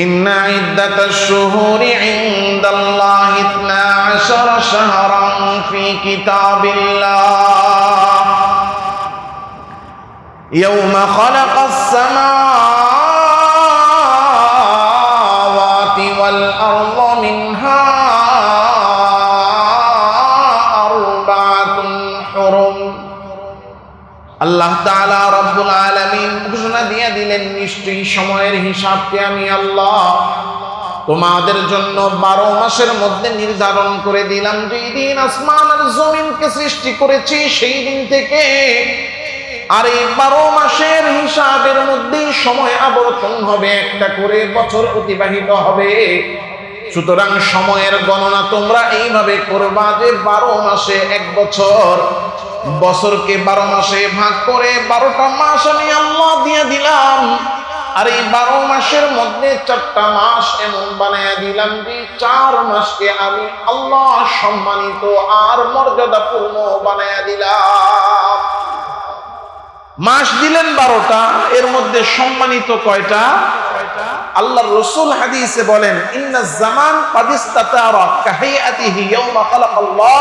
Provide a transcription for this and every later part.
إن عدة الشهور عند الله اثنا عشر شهرا في كتاب الله يوم خلق السماوات والأرض منها أربعة حرم الله تعالى رب العالمين দিয়ে দিলেন, নিশ্চয়ই সময়ের হিসাবকে আমি আল্লাহ তোমাদের জন্য বারো মাসের মধ্যে নির্ধারণ করে দিলাম। যেই দিন আসমান আর জমিনকে সৃষ্টি করেছি, সেই দিন থেকে আর এই বারো মাসের হিসাবের মধ্যেই সময় আবর্তন হবে, একটা করে বছর অতিবাহিত হবে। সুতরাং সময়ের গণনা তোমরা এইভাবে করবা যে বারো মাসে এক বছর বছরকে বারো মাসে ভাগ করে বারোটা মাস আমি আল্লাহ দিয়ে দিলাম। আর এই বারো মাসের মধ্যে চারটা মাস এমন বানাইয়া দিলাম যে চার মাসকে আমি আল্লাহ সম্মানিত আর মর্যাদাপূর্ণ বানাইয়া দিলাম। মাস দিলেন বারোটা, এর মধ্যে সম্মানিত কয়টা? আল্লাহ রসুল হাদিসে বলেন, ইন্না জামান পাদিস্তাতারা কাহিয়াতিহি ইয়াউমা খালাকাল্লাহ,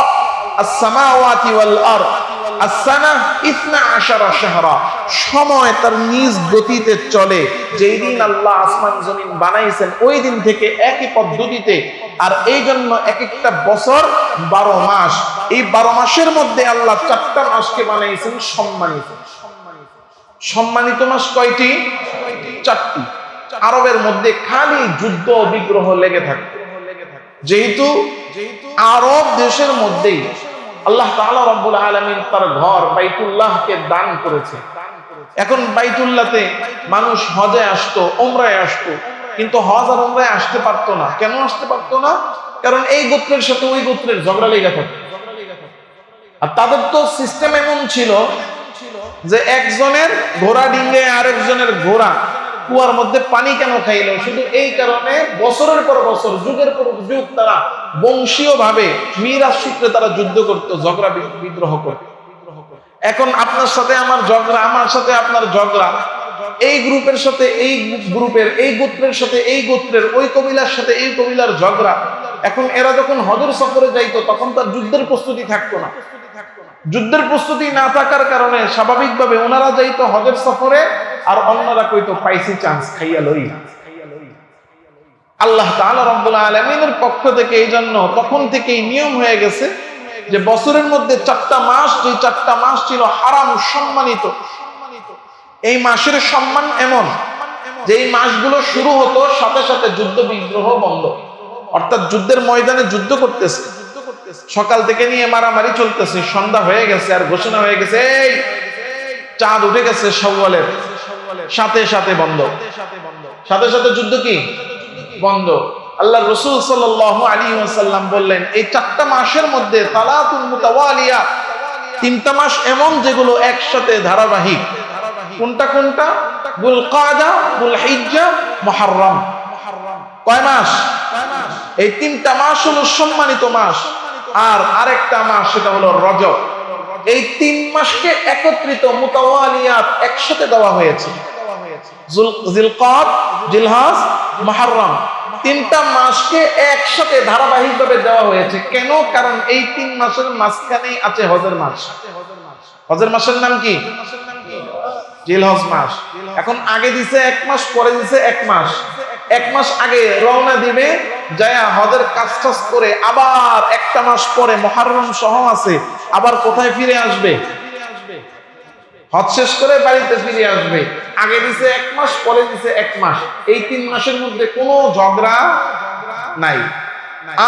আস-সামাওয়াতি ওয়াল আরদ। সময় তার নিজ গতিতে চলে। যেই দিন আল্লাহ আসমান জমিন বানাইছেন, ওই দিন থেকে একই পদ্ধতিতে। আর এই জন্য এক একটা বছর বারো মাস। এই বারো মাসের মধ্যে আল্লাহ চারটা মাসকে বানাইছেন সম্মানিত। সম্মানিত মাস কয়টি? চারটি। আরবের মধ্যে খালি যুদ্ধ বিগ্রহ লেগে থাকে। যেহেতু আরব দেশের মধ্যেই আল্লাহ তাআলা রব্বুল আলামিন তার ঘর বাইতুল্লাহকে দান করেছে। এখন বাইতুল্লাহতে মানুষ হজে আসতো ওমরায় আসতো, কিন্তু হজ আর ওমরায় আসতে পারতো না। কেন আসতে পারতো না? কারণ এই গোত্রের সাথে ওই গোত্রের ঝগড়া লেগে থাকে। আর তাদের তো সিস্টেম এমন ছিল যে একজনের ঘোড়া ডিঙ্গে আরেকজনের ঘোড়া কুয়ার মধ্যে পানি কেন খাইল শুধু এই কারণে বছরের পর বছর, যুগের পর যুগ তারা বংশীয় ভাবে মিরাজ সূত্রে তারা যুদ্ধ করত, ঝগড়া বিদ্রোহ করত। এখন আপনার সাথে আমার ঝগড়া, আমার সাথে আপনার ঝগড়া। এই গ্রুপের সাথে এই গ্রুপের, এই গোত্রের সাথে এই গোত্রের, ওই কবিলার সাথে এই কবিলার ঝগড়া। এখন এরা যখন হজর সফরে যাইতো, তখন তার যুদ্ধের প্রস্তুতি থাকতো না। যুদ্ধের প্রস্তুতি না থাকার কারণে স্বাভাবিকভাবে ওনারা যাইতো হজের সফরে আর অন্যরা কইতো, পাইছি চান্স খাইয়া লই। আল্লাহ তাআলা রব্বুল আলামিনের পক্ষ থেকে এই জন্য তখন থেকেই নিয়ম হয়ে গেছে যে বছরের মধ্যে চারটা মাস যে চারটা মাস ছিল হারাম, সম্মানিত। এই মাসের সম্মান এমন যে এই মাসগুলো শুরু হতো, সাথে সাথে যুদ্ধ বিগ্রহ বন্ধ। অর্থাৎ যুদ্ধের ময়দানে যুদ্ধ করতেছে। সকাল থেকে নিয়ে মারামারি চলতেছে, সন্ধ্যা হয়ে গেছে আর ঘোষণা হয়ে গেছে, এই, চাঁদ উঠে গেছে সওয়ালের সাথে সাথে বন্ধ। সাথে সাথে যুদ্ধ কি? বন্ধ। আল্লাহ রসুল সাল্লাল্লাহু আলাইহি ওয়াসাল্লাম বললেন, এই চারটা মাসের মধ্যে তালাতুল তিনটা মাস এমন যেগুলো একসাথে ধারাবাহিক। কোনটা কোনটা? বুলকাদা, বুলহিজ্জা, মুহররম। কয় মাস? এই তিনটা মাস হলো সম্মানিত মাস। আর আরেকটা মাস, সেটা হলো রজব। এই তিন মাসকে একত্রিত মুতাওয়ালিয়াত একসাথে দেওয়া হয়েছে। তিনটা মাসকে একসাথে ধারাবাহিকভাবে দেওয়া হয়েছে। কেন? কারণ এই তিন মাসের মাঝখানেই আছে হজের মাস। হজের মাসের নাম কি? মাস। এখন আগে দিছে এক মাস, পরে দিছে এক মাস। এক মাস আগে রওনা দিবে, যায়া হজের কাজ করে আবার একটা মাস পরে মহারম সহ আছে, আবার কোথায় ফিরে আসবে? হজ শেষ করে বাড়িতে ফিরে আসবে। আগে দিছে এক মাস, পরে দিছে এক মাস। এই তিন মাসের মধ্যে কোনো ঝগড়া নাই।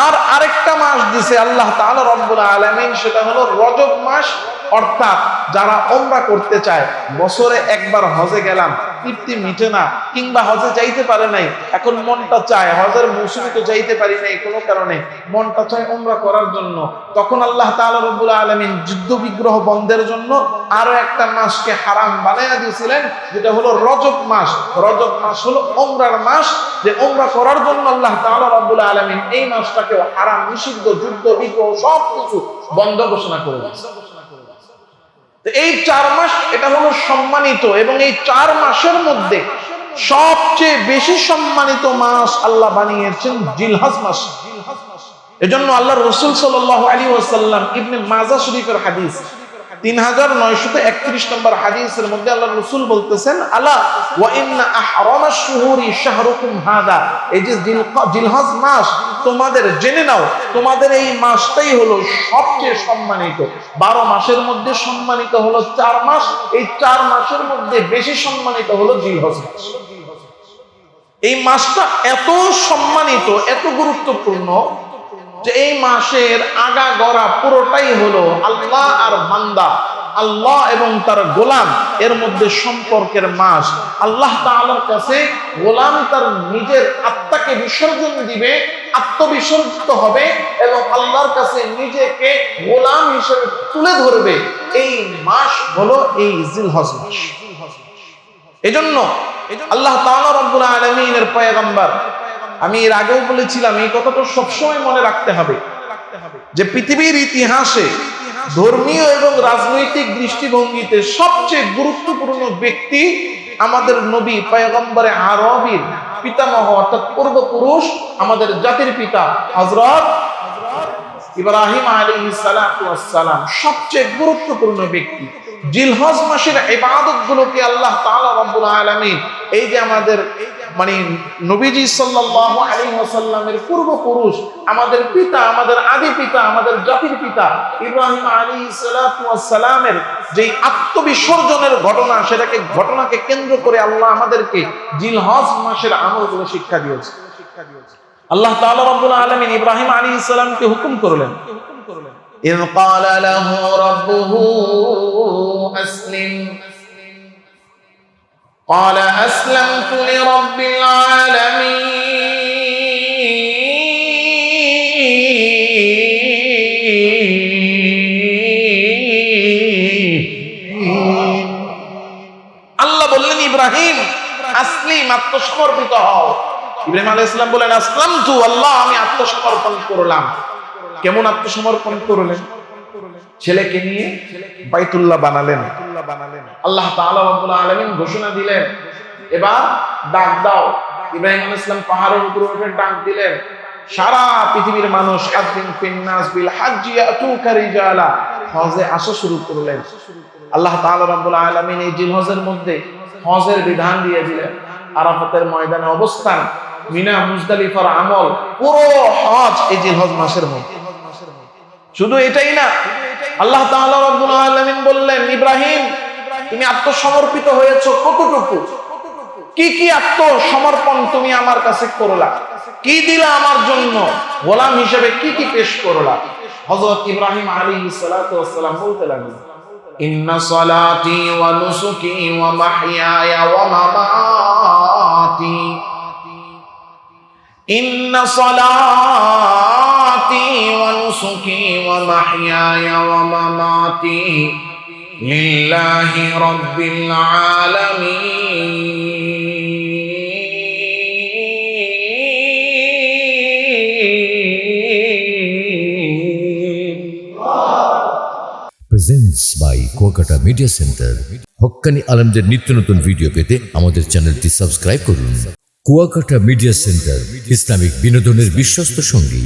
আর আরেকটা মাস দিছে আল্লাহ তাআলা রব্বুল আলামিন, সেটা হলো রজব মাস। অর্থাৎ যারা ওমরা করতে চায়, বছরে একবার হজে গেলাম তৃপ্তি মিটে না, কিংবা হজে যাইতে পারে নাই, এখন মনটা চায়, হজের মৌসুমে তো যাইতে পারি নাই কোনো কারণে, মনটা চায় ওমরা করার জন্য। তখন আল্লাহ তাআলা রব্বুল আলামিন যুদ্ধ বিগ্রহ বন্ধের জন্য আরও একটা মাসকে হারাম বানাইয়া দিয়েছিলেন, যেটা হলো রজব মাস। রজব মাস হলো ওমরার মাস, যে ওমরা করার জন্য আল্লাহ তাআলা রব্বুল আলামিন এই মাসটাকেও হারাম, নিষিদ্ধ, যুদ্ধ, বিগ্রহ সব কিছু বন্ধ ঘোষণা করে দিয়েছে এই চার মাস এটা হলো সম্মানিত এবং এই চার মাসের মধ্যে সবচেয়ে বেশি সম্মানিত মাস আল্লাহ বানিয়েছেন জিলহাজ মাস। এজন্য আল্লাহ রসুল সাল আলী ওয়াসাল্লাম ইবনে মাজা শরীফের হাদিস তিন হাজার নয়শত একত্রিশ নম্বর হাদিসের মধ্যে আল্লাহ রসুল বলতেছেন হাদা। এই যে জিলহজ মাস, তোমাদের জেনে নাও, তোমাদের এই মাসটাই হলো সবচেয়ে সম্মানিত। বারো মাসের মধ্যে সম্মানিত হলো চার মাস, এই চার মাসের মধ্যে বেশি সম্মানিত হলো জিলহজ মাস। এই মাসটা এত সম্মানিত, এত গুরুত্বপূর্ণ যে এই মাসের আগা গড়া পুরোটাই হলো আল্লাহ আর বান্দা। আল্লাহ এবং তার গোলাম, এর মধ্যে সম্পর্কের মাস। আল্লাহ তাআলার কাছে গোলাম তার নিজের আত্মাকে বিসর্জন দিবে, আত্মবিসর্জিত হবে এবং আল্লাহর কাছে নিজেকে গোলাম হিসেবে তুলে ধরবে। এই মাস হলো এই জিলহজ মাস। এজন্য আল্লাহ তাআলা রব্বুল আলামিনের পয়গম্বর আমি এর আগেও বলেছিলাম, এই কথাটা সবসময় মনে রাখতে হবে যে পৃথিবীর ইতিহাসে ধর্মীয় এবং রাজনৈতিক দৃষ্টিভঙ্গিতে সবচেয়ে গুরুত্বপূর্ণ ব্যক্তি আমাদের নবী, পয়গম্বরে আরবির পিতামহ অর্থাৎ পূর্বপুরুষ আমাদের জাতির পিতা হজরত ইব্রাহিম আলী সালাম, সবচেয়ে গুরুত্বপূর্ণ ব্যক্তি। জিলহজ মাসের গুলোকে আল্লাহ তাআলা রব্বুল আলামিন এই যে আমাদের মানে নবীজি সাল্লাহ আলী ওসাল্লামের পূর্বপুরুষ, আমাদের পিতা, আমাদের আদি পিতা, আমাদের জাতির পিতা ইব্রাহিম আলী সালাতামের যে আত্মবিসর্জনের ঘটনা, সেটাকে ঘটনাকে কেন্দ্র করে আল্লাহ আমাদেরকে জিলহজ মাসের আমলগুলো শিক্ষা দিয়েছে। আল্লাহ তালা রাব্বুল আলমিন ইব্রাহিম আলী ইসলামকে হুকুম করলেন হুকুম করলেন قال أسلمت لرب العالمين আল্লাহ বললেন ইব্রাহিম আসলিম আত্মসমর্পিত হও ইব্রাহিম আলাইহিস সালাম বলেন আসলাম তু আল্লাহ আমি আত্মসমর্পণ করলাম কেমন আত্মসমর্পণ করলেন ছেলেকে নিয়ে বাইতুল্লাহ বানালেন। আল্লাহ তাআলা আলামিন ঘোষণা দিলেন এবার ডাক দাও। ইব্রাহিম আলাইহিস সালাম পাহাড়ের উপরে উঠে ডাক দিলেন সারা পৃথিবীর মানুষ আযিন ফিন্নাস বিল হাজ্জি ইয়াতুকা রিজালা। হজে আসা শুরু করলেন। আল্লাহ তাআলা রব্বুল আলামিন এই জিলহজের মধ্যে হজের বিধান দিয়ে দিলেন। আরাফাতের ময়দানে অবস্থান মিনা মুজদালিফার আমল পুরো হজ এই জিলহজ মাসের মধ্যে। শুধু এটাই না আল্লাহ তাআলা রব্বুল আলামিন বললেন ইব্রাহিম তুমি আত্মসমর্পিত হয়েছো কতটুকু কি কি আত্মসমর্পণ তুমি আমার কাছে করলা কি দিলা আমার জন্য গোলাম হিসেবে কি কি পেশ করলা হযরত ইব্রাহিম আলাইহিস সালাতু ওয়াস সালাম বলতে লাগলেন ইন্না সালাতি ওয়া নুসুকি ওয়া মাহইয়ায়া ওয়া মামাতি إن صلاتي ونسكي ومحياي ومماتي لله رب العالمين presents by Kuakata media centre Haqqani আলমদের নিত্য নতুন ভিডিও পেতে আমাদের চ্যানেলটি সাবস্ক্রাইব করুন কুয়াকাটা মিডিয়া সেন্টার ইসলামিক বিনোদনের বিশ্বস্ত সঙ্গী